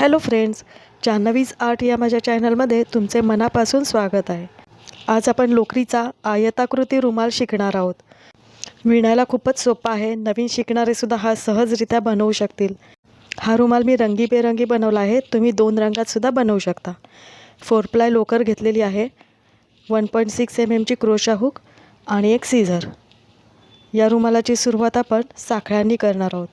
Hello friends जान्हवीज art या माझ्या चॅनलमध्ये तुमचे मनापासून स्वागत आहे. आज आपण लोकरीचा आयताकृती रुमाल शिकणार आहोत. विणायला खूपच सोपा आहे नवीन शिकणारेसुद्धा हा सहजरित्या बनवू शकतील. हा रुमाल मी रंगीबेरंगी बनवला आहे तुम्ही दोन रंगातसुद्धा बनवू शकता. फोर प्लाय लोकर घेतलेली आहे वन पॉईंट सिक्स एम एमची क्रोशा हुक आणि एक सीझर. या रुमालाची सुरुवात आपण साखळ्यांनी करणार आहोत.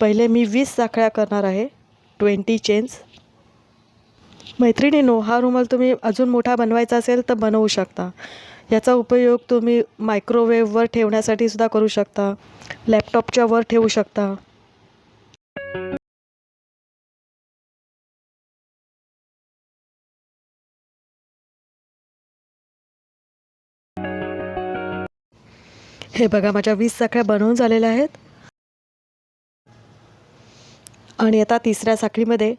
पहिले मी वीस साखळ्या करणार आहे. Twenty chains. मैत्रिणीनो हा रुमाल तुम्ही अजून मोठा बनवायचा असेल तर बनवू शकता. याचा उपयोग तुम्ही मायक्रोवेव्हवर ठेवण्यासाठी सुद्धा करू शकता. लॅपटॉपच्या वर ठेवू शकता. हे बघा माझ्या वीस साखळ्या बनवून झालेल्या आहेत. आणि आता तिसऱ्या साखळीमध्ये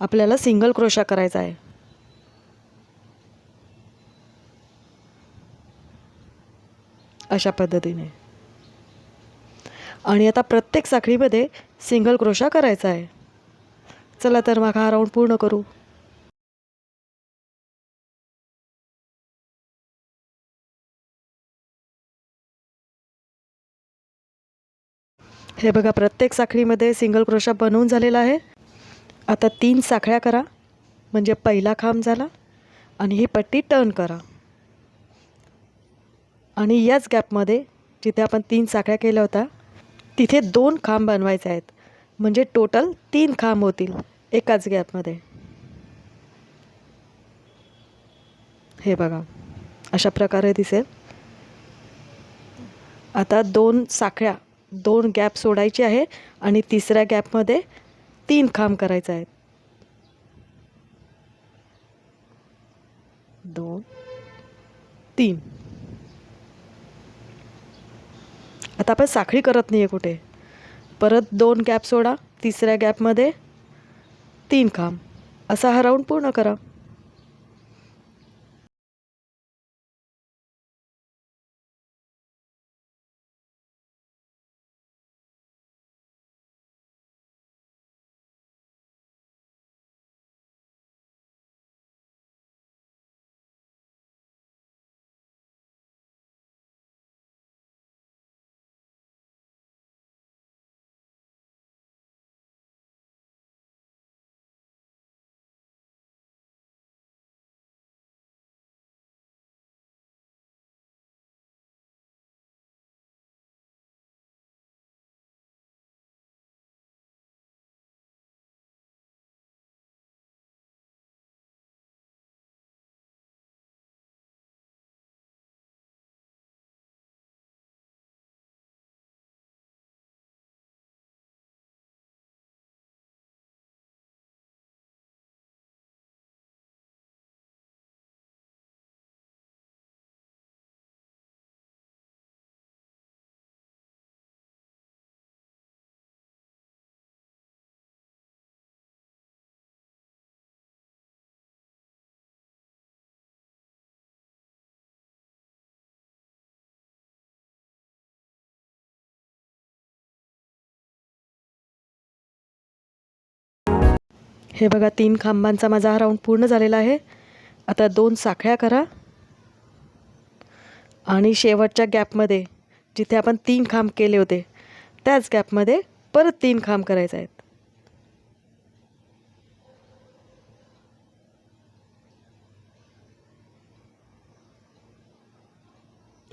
आपल्याला सिंगल क्रोशा करायचा आहे. अशा पद्धतीने. आणि आता प्रत्येक साखळीमध्ये सिंगल क्रोशा करायचा आहे. चला तर मग हा राऊंड पूर्ण करू. हे बघा प्रत्येक साखळीमध्ये सिंगल क्रोशा बनवून झालेला आहे. आता तीन साखळ्या करा. म्हणजे पहिला खांब झाला आणि ही पट्टी टर्न करा. आणि याच गॅपमध्ये जिथे आपण तीन साखळ्या केल्या होत्या तिथे दोन खांब बनवायचे आहेत. म्हणजे टोटल तीन खांब होतील एकाच गॅपमध्ये हे बघा अशा प्रकारे दिसेल. आता दोन साखळ्या दोन गॅप सोडायचे आहे आणि तिसऱ्या गॅपमध्ये तीन खांब करायचं आहे दोन तीन. आता आपण साखळी करत नाही आहे कुठे. परत दोन गॅप सोडा तिसऱ्या गॅपमध्ये तीन खांब. असा हा राऊंड पूर्ण करा. हे बघा तीन खांबांचा माझा हा राऊंड पूर्ण झालेला आहे. आता दोन साखळ्या करा. आणि शेवटच्या गॅपमध्ये जिथे आपण तीन खांब केले होते त्याच गॅपमध्ये परत तीन खांब करायचे आहेत.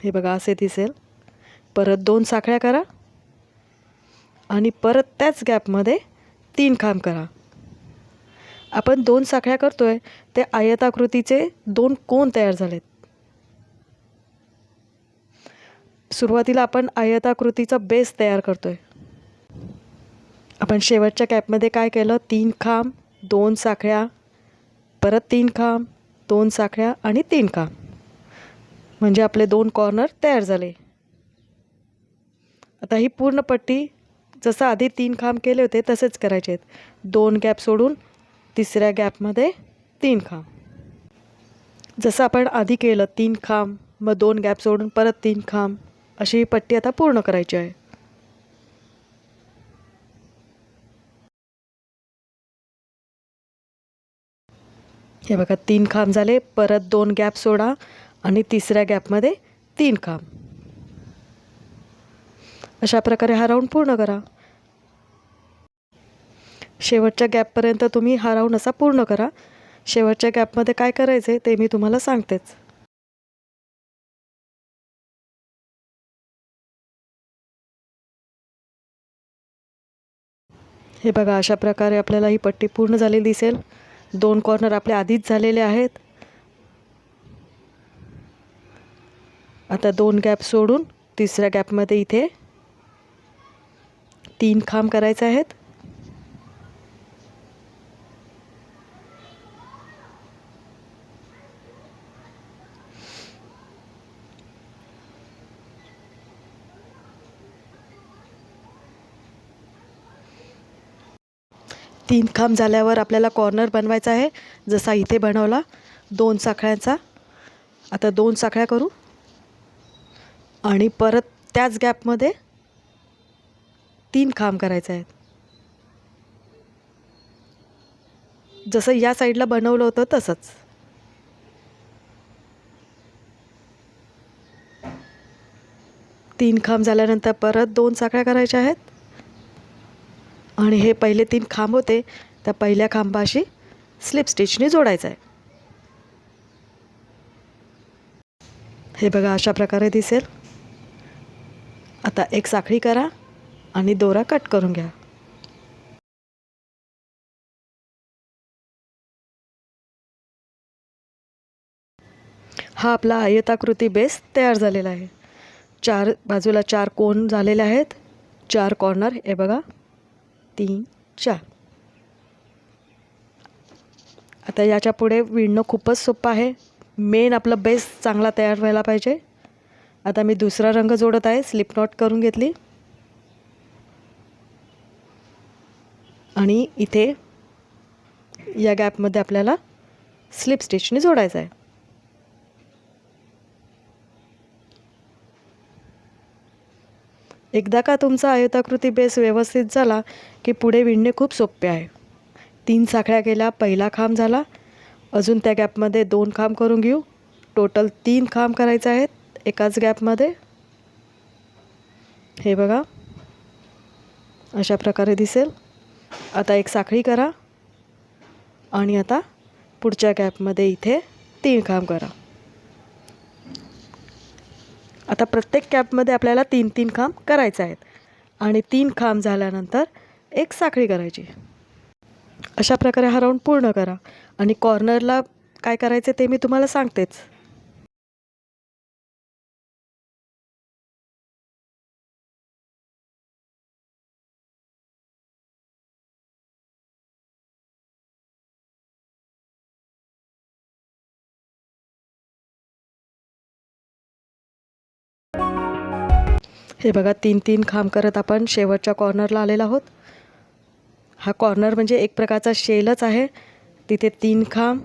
हे बघा असे दिसेल. परत दोन साखळ्या करा. आणि परत त्याच गॅपमध्ये तीन खांब करा. आपण दोन साखळ्या करतोय ते आयताकृतीचे दोन कोण तयार झालेत. सुरुवातीला आपण आयताकृतीचा बेस तयार करतोय. आपण शेवटच्या कॅपमध्ये काय केलं? तीन खांब दोन साखळ्या परत तीन खांब दोन साखळ्या आणि तीन खांब. म्हणजे आपले दोन कॉर्नर तयार झाले. आता ही पूर्ण पट्टी जसं आधी तीन खांब केले होते तसेच करायचे आहेत. दोन गॅप सोडून तिसऱ्या गॅपमध्ये तीन खांब. जसं आपण आधी केलं तीन खांब मग दोन गॅप सोडून परत तीन खांब अशी ही पट्टी आता पूर्ण करायची आहे. हे बघा तीन खांब झाले परत दोन गॅप सोडा आणि तिसऱ्या गॅपमध्ये तीन खांब. अशा प्रकारे हा राऊंड पूर्ण करा. शेवटच्या गॅपपर्यंत तुम्ही हा राऊंड असा पूर्ण करा. शेवटच्या गॅपमध्ये काय करायचं आहे ते मी तुम्हाला सांगतेच. हे बघा अशा प्रकारे आपल्याला ही पट्टी पूर्ण झालेली दिसेल. दोन कॉर्नर आपले आधीच झालेले आहेत. आता दोन गॅप सोडून तिसऱ्या गॅपमध्ये इथे तीन खांब करायचे आहेत. तीन खांब झाल्यावर आपल्याला कॉर्नर बनवायचा आहे. जसा इथे बनवला दोन साखळ्यांचा. आता दोन साखळ्या करू. आणि परत त्याच गॅपमध्ये तीन खांब करायचे आहेत. जसं या साईडला बनवलं होतं तसंच. तीन खांब झाल्यानंतर परत दोन साखळ्या करायच्या आहेत. आणि हे पहिले तीन खांब होते. त्या पहिल्या खांबाशी स्लिप स्टिचने जोडायचं आहे. हे बघा अशा प्रकारे दिसेल. आता एक साखळी करा आणि दोरा कट करून घ्या. हा आपला आयताकृती बेस तयार झालेला आहे. चार बाजूला चार कोण झालेले आहेत. चार कॉर्नर हे बघा. तीन चार. आता याच्यापुढे विणणं खूपच सोपं आहे. मेन आपलं बेस चांगला तयार व्हायला पाहिजे. आता मी दुसरा रंग जोडत आहे स्लिप नॉट करून घेतली. आणि इथे या गॅपमध्ये आपल्याला स्लिप स्टिचने जोडायचं आहे. एकदा का तुमचा आयताकृती बेस व्यवस्थित झाला की पुढे विणणे खूप सोपे आहे. तीन साखळ्या केल्या पहिला खांब झाला. अजून त्या गॅपमध्ये दोन खांब करून घेऊ. टोटल तीन खांब करायचे आहेत एकाच गॅपमध्ये. हे बघा. अशा प्रकारे दिसेल. आता एक साखळी करा. आणि आता पुढच्या गॅपमध्ये इथे तीन खांब करा. आता प्रत्येक कॅपमध्ये आपल्याला तीन तीन खांब करायचे आहेत. आणि तीन खांब झाल्यानंतर एक साखळी करायची. अशा प्रकारे हा राऊंड पूर्ण करा. आणि कॉर्नरला काय करायचे ते मी तुम्हाला सांगतेच. हे बघा तीन तीन खांब करत आपण शेवटच्या कॉर्नरला आलेलो आहोत. हा कॉर्नर म्हणजे एक प्रकारचा शेलच आहे. तिथे तीन खांब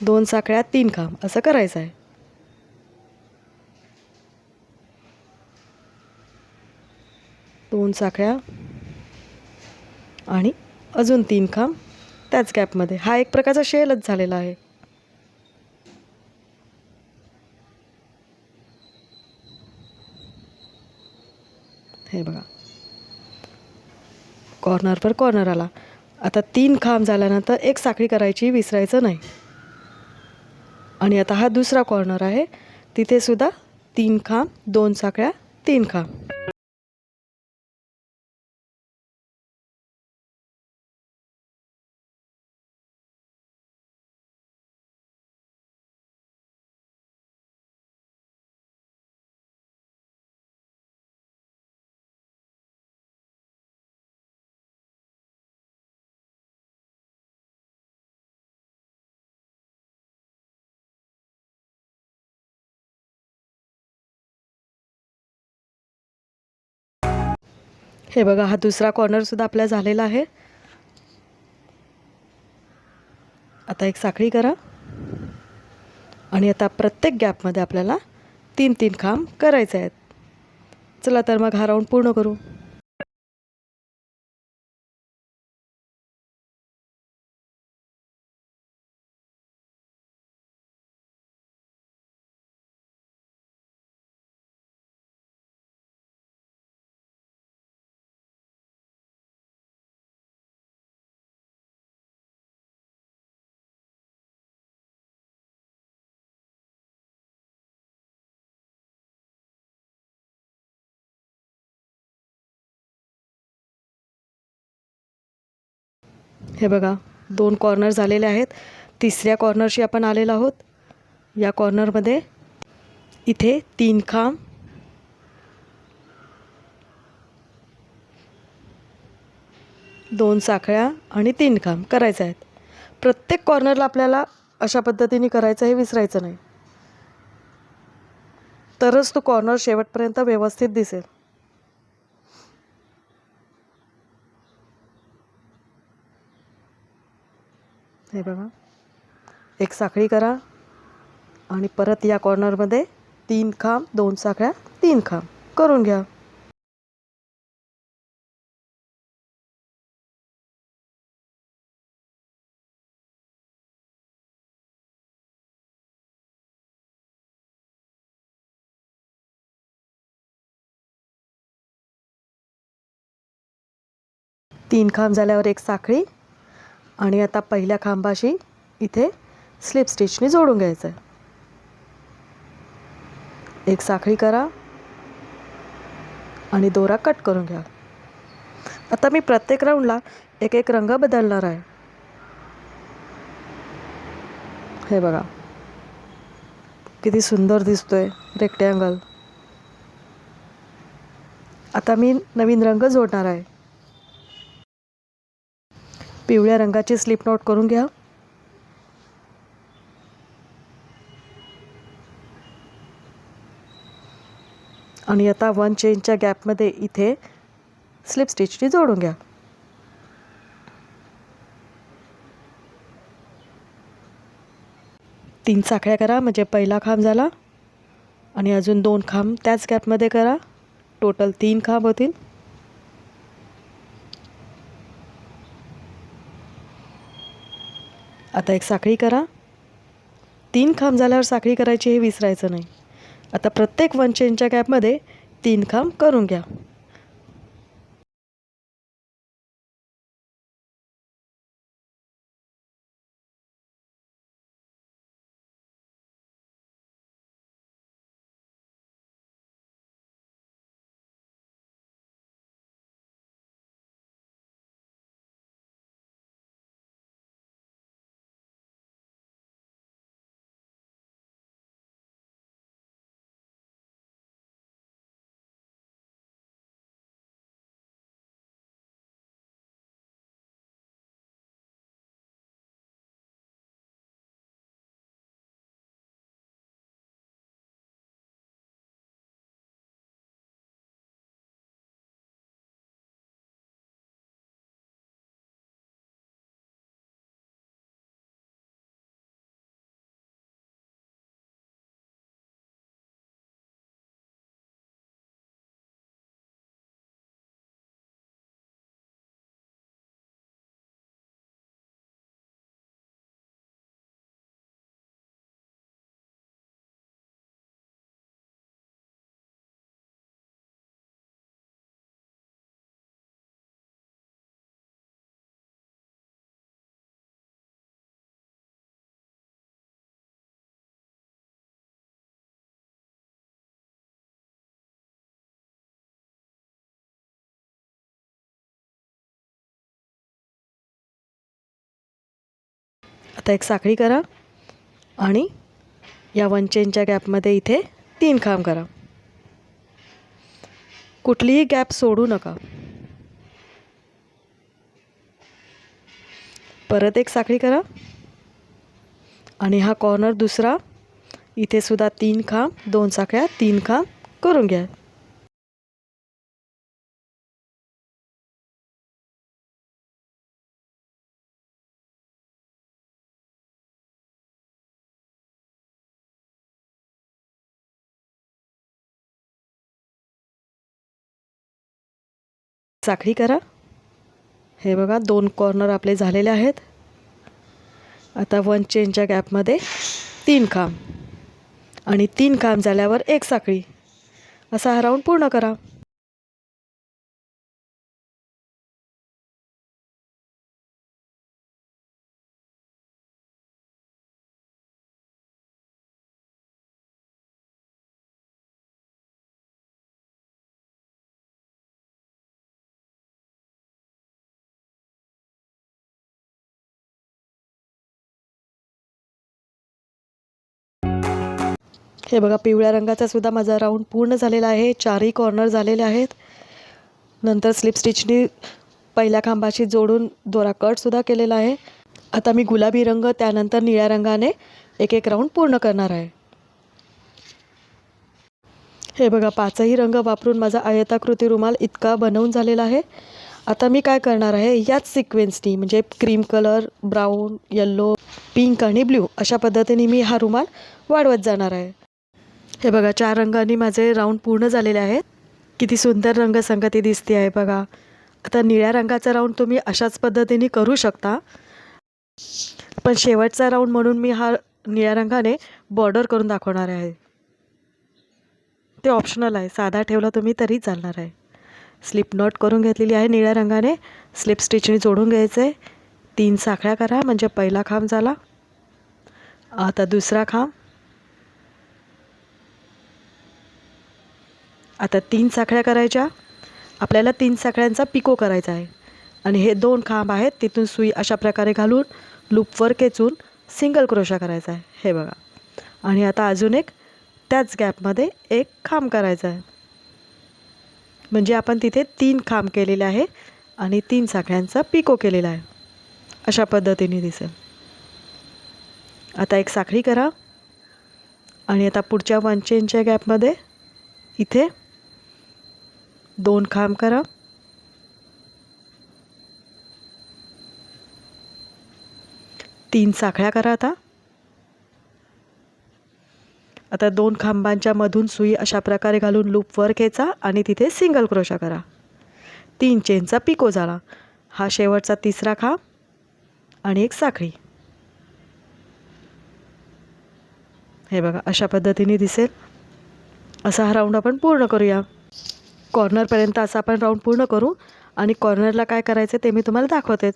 दोन साखळ्या तीन खांब असं करायचं आहे. दोन साखळ्या आणि अजून तीन खांब त्याच गॅपमध्ये हा एक प्रकारचा शेलच झालेला आहे हे बघा कॉर्नरवर कॉर्नर आला. आता तीन खांब झाल्यानंतर एक साखळी करायची विसरायचं नाही. आणि आता हा दुसरा कॉर्नर आहे. तिथेसुद्धा तीन खांब दोन साखळ्या तीन खांब. हे बघा हा दुसरा कॉर्नरसुद्धा आपला झालेला आहे. आता एक साखळी करा. आणि आता प्रत्येक गॅपमध्ये आपल्याला तीन तीन खांब करायचे आहेत. चला तर मग हा राऊंड पूर्ण करू. हे बघा दोन कॉर्नर झालेले आहेत. तिसऱ्या कॉर्नरशी आपण आलेलो आहोत. या कॉर्नरमध्ये इथे तीन खांब. दोन साखळ्या आणि तीन खांब करायचे आहेत. प्रत्येक कॉर्नरला आपल्याला अशा पद्धतीने करायचं हे विसरायचं नाही. तरच तो कॉर्नर शेवटपर्यंत व्यवस्थित दिसेल. हे बघा. एक साखळी करा आणि परत या कॉर्नरमध्ये तीन खांब दोन साखळ्या तीन खांब. करून घ्या. तीन खांब झाल्यावर एक साखळी. आणि आता पहिल्या खांबाशी इथे स्लिप स्टिचने जोडून घ्यायचं आहे एक साखळी करा आणि दोरा कट करून घ्या. आता मी प्रत्येक राऊंडला एक एक रंग बदलणार आहे. हे बघा. किती सुंदर दिसतोय रेक्टँगल आता मी नवीन रंग जोडणार आहे. पिवळ्या रंगाची स्लिप नोट करून घ्या. आणि आता वन चेनच्या गॅपमध्ये इथे स्लिप स्टिचची जोडून घ्या. तीन साखळ्या करा म्हणजे पहिला खांब झाला. आणि अजून दोन खांब त्याच गॅपमध्ये करा. टोटल तीन खांब होतील. आता एक साखळी करा. तीन खांब झाल्यावर साखळी करायची हे विसरायचं नाही. आता प्रत्येक वन चेनच्या गॅपमध्ये तीन खांब करून घ्या. आता एक साखळी करा आणि या वन चेनच्या गॅपमध्ये इथे तीन खांब करा. कुठलीही गॅप सोडू नका. परत एक साखळी करा आणि हा कॉर्नर दुसरा. इथे सुद्धा तीन खांब दोन साखळ्या तीन खांब करून घ्या. साखळी करा. हे बघा दोन कॉर्नर आपले झालेले आहेत. आता वन चेनच्या गॅपमध्ये तीन खांब. आणि तीन खांब झाल्यावर एक साखळी असा हा राऊंड पूर्ण करा. हे बघा पिवळ्या रंगाचा सुद्धा माझा राऊंड पूर्ण झालेला आहे. चारही कॉर्नर झालेले आहेत. नंतर स्लिप स्टिचनी पहिल्या खांबाशी जोडून दोरा कटसुद्धा केलेला आहे. आता मी गुलाबी रंग त्यानंतर निळ्या रंगाने एक एक राऊंड पूर्ण करणार आहे. हे बघा पाचही रंग वापरून माझा आयताकृती रुमाल इतका बनवून झालेला आहे. आता मी काय करणार आहे याच सिक्वेन्सनी म्हणजे cream colour brown yellow pink आणि ब्ल्यू अशा पद्धतीने मी हा रुमाल वाढवत जाणार आहे. हे बघा चार रंगांनी माझे राऊंड पूर्ण झालेले आहेत. किती सुंदर रंगसंगती दिसते आहे बघा. आता निळ्या रंगाचा राऊंड तुम्ही अशाच पद्धतीने करू शकता. पण शेवटचा राऊंड म्हणून मी हा निळ्या रंगाने बॉर्डर करून दाखवणार आहे. ते ऑप्शनल आहे. साधा ठेवला तुम्ही तरी चालणार आहे. स्लिप नॉट करून घेतलेली आहे निळ्या रंगाने. स्लिप स्टिचने जोडून घ्यायचं. आहे तीन साखळ्या करा म्हणजे पहिला खांब झाला. आता दुसरा खांब. आता तीन साखळ्या करायच्या. आपल्याला तीन साखळ्यांचा पिको करायचा आहे. आणि हे दोन खांब आहेत तिथून सुई अशा प्रकारे घालून लूपवर खेचून सिंगल क्रोशा करायचा आहे. हे बघा. आणि आता अजून एक त्याच गॅपमध्ये एक खांब करायचा आहे. म्हणजे आपण तिथे तीन खांब केलेले आहे आणि तीन साखळ्यांचा पिको केलेला आहे. अशा पद्धतीने दिसेल. आता एक साखळी करा. आणि आता पुढच्या वन चेनच्या गॅपमध्ये इथे दोन खांब करा. तीन साखळ्या करा आता. आता दोन खांबांच्या मधून सुई अशा प्रकारे घालून लूपवर खेचा आणि तिथे सिंगल क्रोशा करा. तीन चेनचा पिको झाला. हा शेवटचा तिसरा खांब आणि एक साखळी. हे बघा अशा पद्धतीने दिसेल. असा हा राऊंड आपण पूर्ण करूया. कॉर्नरपर्यंत असा आपण राऊंड पूर्ण करू. आणि कॉर्नरला काय करायचं ते मी तुम्हाला दाखवतेच.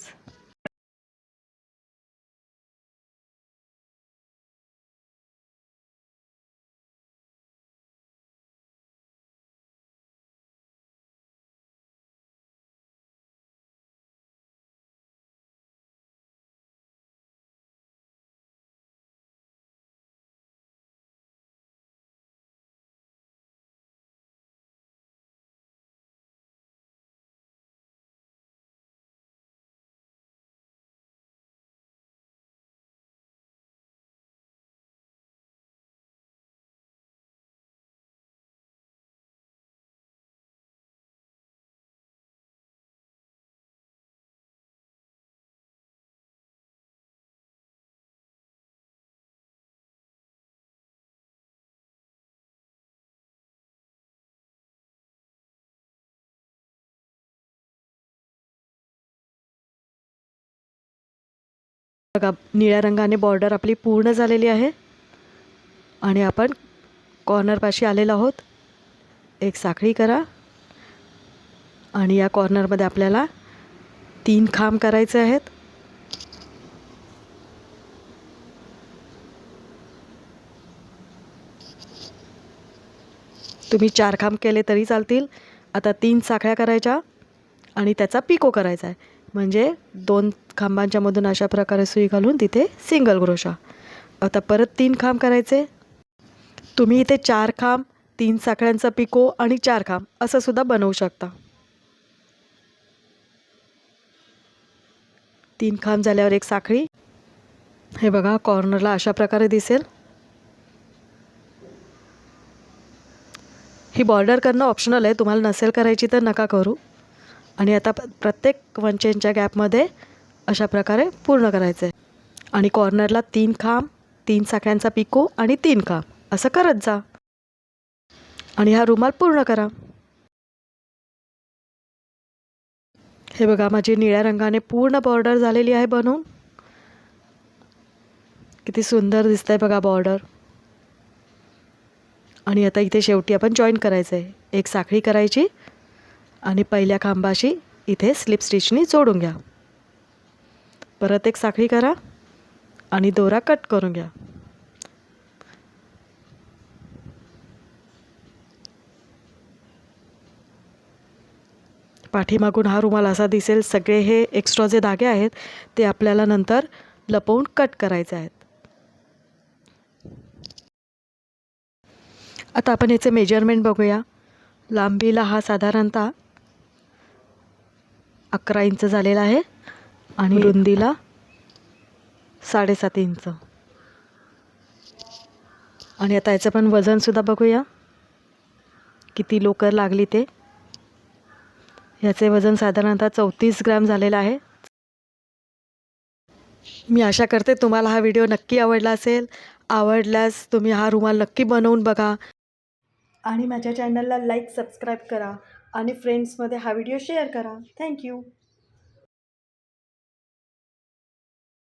बघा निळ्या रंगाने बॉर्डर आपली पूर्ण झालेली आहे. आणि आपण कॉर्नरपाशी आलेलो आहोत. एक साखळी करा. आणि या कॉर्नरमध्ये आपल्याला तीन खांब करायचे आहेत. तुम्ही चार खांब केले तरी चालतील. आता तीन साखळ्या करायच्या आणि त्याचा पिको करायचा आहे. म्हणजे दोन खांबांच्या मधून अशा प्रकारे सुई घालून तिथे सिंगल क्रोशा आता परत तीन खांब करायचे. तुम्ही इथे चार खांब तीन साखळ्यांचा पिको आणि चार खांब असं सुद्धा बनवू शकता. तीन खांब झाल्यावर एक साखळी. हे बघा कॉर्नरला अशा प्रकारे दिसेल. ही बॉर्डर करणं ऑप्शनल आहे तुम्हाला नसेल करायची तर नका करू. आणि आता प्रत्येक प्रत्येक वनचेनच्या गॅपमध्ये अशा प्रकारे पूर्ण करायचं आहे आणि कॉर्नरला तीन खांब तीन साखळ्यांचा पिको आणि तीन खांब. असं करत जा. आणि हा रुमाल पूर्ण करा. हे बघा माझी निळ्या रंगाने पूर्ण बॉर्डर झालेली आहे बनवून. किती सुंदर दिसत आहे बघा बॉर्डर. आणि आता इथे शेवटी आपण जॉईन करायचं आहे एक साखळी करायची आणि पहिल्या खांबाशी इथे स्लिप स्टिचनी जोडून घ्या. परत एक साखळी करा आणि दोरा कट करून घ्या. पाठीमागून हा रुमाल असा दिसेल सगळे हे एक्स्ट्रा जे धागे आहेत ते आपल्याला नंतर लपवून कट करायचे आहेत. आता आपण याचे मेजरमेंट बघूया. लांबीला हा साधारणतः अकरा इंच झालेला आहे. आणि रुंदीला साडेसात इंच. आणि आता याचं पण वजनसुद्धा बघूया. किती लोकर लागली ते. याचे वजन साधारणतः चौतीस ग्रॅम झालेलं आहे. मी आशा करते तुम्हाला हा व्हिडिओ नक्की आवडला असेल. आवडल्यास तुम्ही हा रुमाल नक्की बनवून बघा. आणि माझ्या चॅनलला लाईक सबस्क्राईब करा. आणि फ्रेंड्समध्ये हा व्हिडिओ शेअर करा. थँक्यू